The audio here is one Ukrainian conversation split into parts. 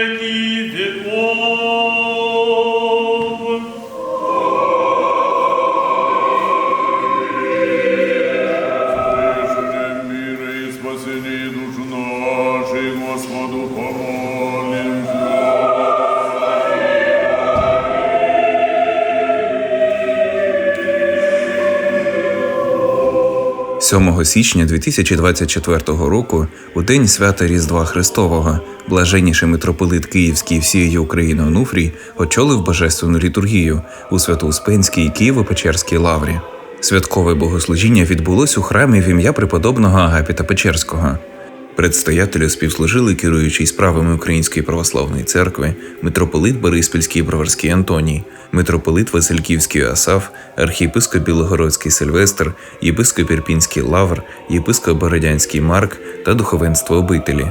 Великий диво. 7 січня 2024 року, у день свята Різдва Христового, блаженніший митрополит Київський всієї України Онуфрій очолив божественну літургію у Свято-Успенській Києво-Печерській лаврі. Святкове богослужіння відбулось у храмі в ім'я преподобного Агапіта Печерського. Предстоятелю співслужили керуючий справами Української православної церкви, митрополит Бориспільський Броварський Антоній, митрополит Васильківський Асаф, архієпископ Білогородський Сильвестр, єпископ Ірпінський Лавр, єпископ Бородянський Марк та духовенство обителі.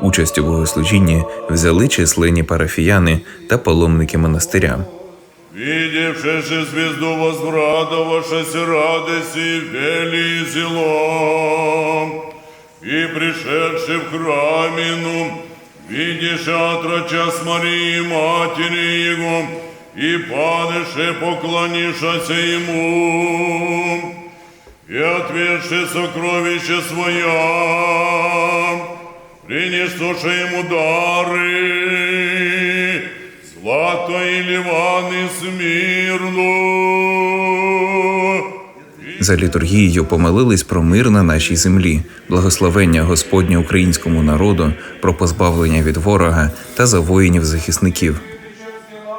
Участь у богослужінні взяли численні парафіяни та паломники монастиря. Видевши же звезду возрадовавшись радости вели зелом, и пришедший в храмину, видишь отроча с Марии Матери Его, и падыше поклонившись Ему, и отведши сокровища своя, принесуши Ему дары, злато и ливан и смирну. За літургією помолились про мир на нашій землі, благословення Господня українському народу, про позбавлення від ворога та за воїнів-захисників.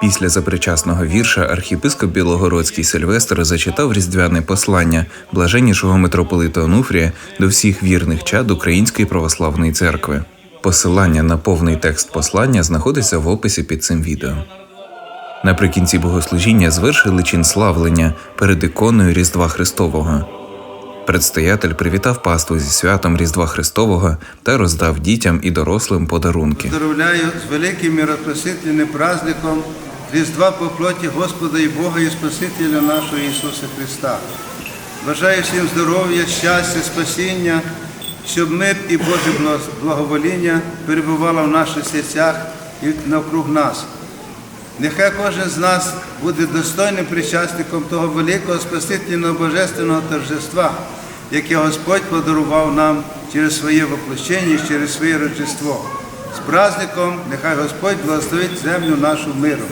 Після запричасного вірша архіпископ Білогородський Сильвестр зачитав різдвяне послання блаженнішого митрополита Онуфрія до всіх вірних чад Української православної церкви. Посилання на повний текст послання знаходиться в описі під цим відео. Наприкінці богослужіння звершили чин славлення перед іконою Різдва Христового. Предстоятель привітав паству зі святом Різдва Христового та роздав дітям і дорослим подарунки. Поздравляю з великим миропросительним праздником Різдва по плоті Господа і Бога і Спасителя нашого Ісуса Христа. Бажаю всім здоров'я, щастя, спасіння, щоб мир і Боже благовоління перебувало в наших серцях і навкруг нас. Нехай кожен з нас буде достойним причасником того великого спасительного божественного торжества, яке Господь подарував нам через своє воплощення і через своє Рождество. З праздником нехай Господь благословить землю нашу миром.